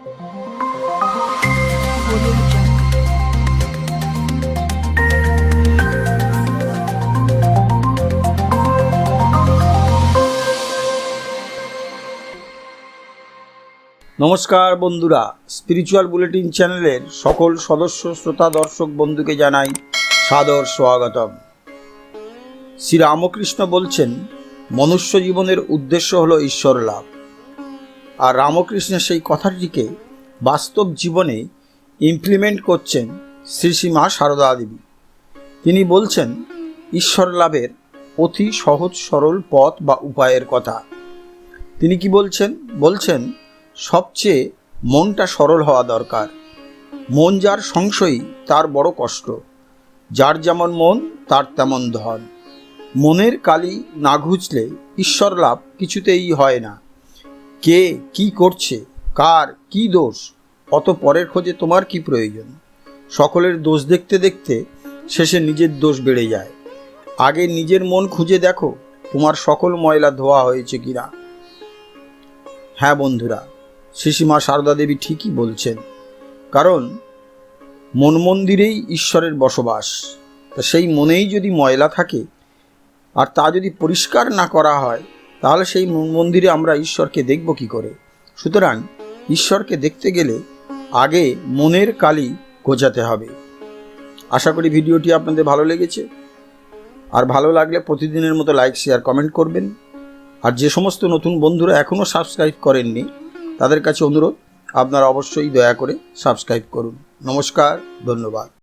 নমস্কার বন্ধুরা spiritual bulletin চ্যানেলের সকল সদস্য, শ্রোতা, দর্শক, বন্ধুকে জানাই সাদর স্বাগতম। শ্রী রামকৃষ্ণ বলছেন, মনুষ্য জীবনের উদ্দেশ্য হলো ঈশ্বর লাভ। আর রামকৃষ্ণের সেই কথাটিকে বাস্তব জীবনে ইমপ্লিমেন্ট করছেন শ্রী শ্রীমা সারদা দেবী। তিনি বলছেন, ঈশ্বর লাভের অতি সহজ সরল পথ বা উপায়ের কথা। তিনি কি বলছেন? বলছেন, সবচেয়ে মনটা সরল হওয়া দরকার। মন যার সংশয়ী, তার বড় কষ্ট। যার যেমন মন, তার তেমন ধন। মনের কালি না ঘুচলে ঈশ্বর লাভ কিছুতেই হয় না। কে কি করছে, কার কি দোষ অত পরের খোঁজে তোমার কি প্রয়োজন? সকলের দোষ দেখতে দেখতে শেষে নিজের দোষ বেড়ে যায়। আগে নিজের মন খুঁজে দেখো, তোমার সকল ময়লা ধোয়া হয়েছে কিনা। হ্যাঁ বন্ধুরা, শিশিমা সারদা দেবী ঠিকই বলছেন, কারণ মন মন্দিরেই ঈশ্বরের বসবাস। তা সেই মনেই যদি ময়লা থাকে, আর তা যদি পরিষ্কার না করা হয় তাহলে সেই মন মন্দিরে আমরা ঈশ্বরকে দেখব কি করে? সুতরাং ঈশ্বরকে দেখতে গেলে আগে মনের কালি গোছাতে হবে। আশা করি ভিডিওটি আপনাদের ভালো লেগেছে। আর ভালো লাগলে প্রতিদিনের মতো লাইক, শেয়ার, কমেন্ট করবেন। আর যে সমস্ত নতুন বন্ধুরা এখনও সাবস্ক্রাইব করেননি, তাদের কাছে অনুরোধ, আপনারা অবশ্যই দয়া করে সাবস্ক্রাইব করুন। নমস্কার, ধন্যবাদ।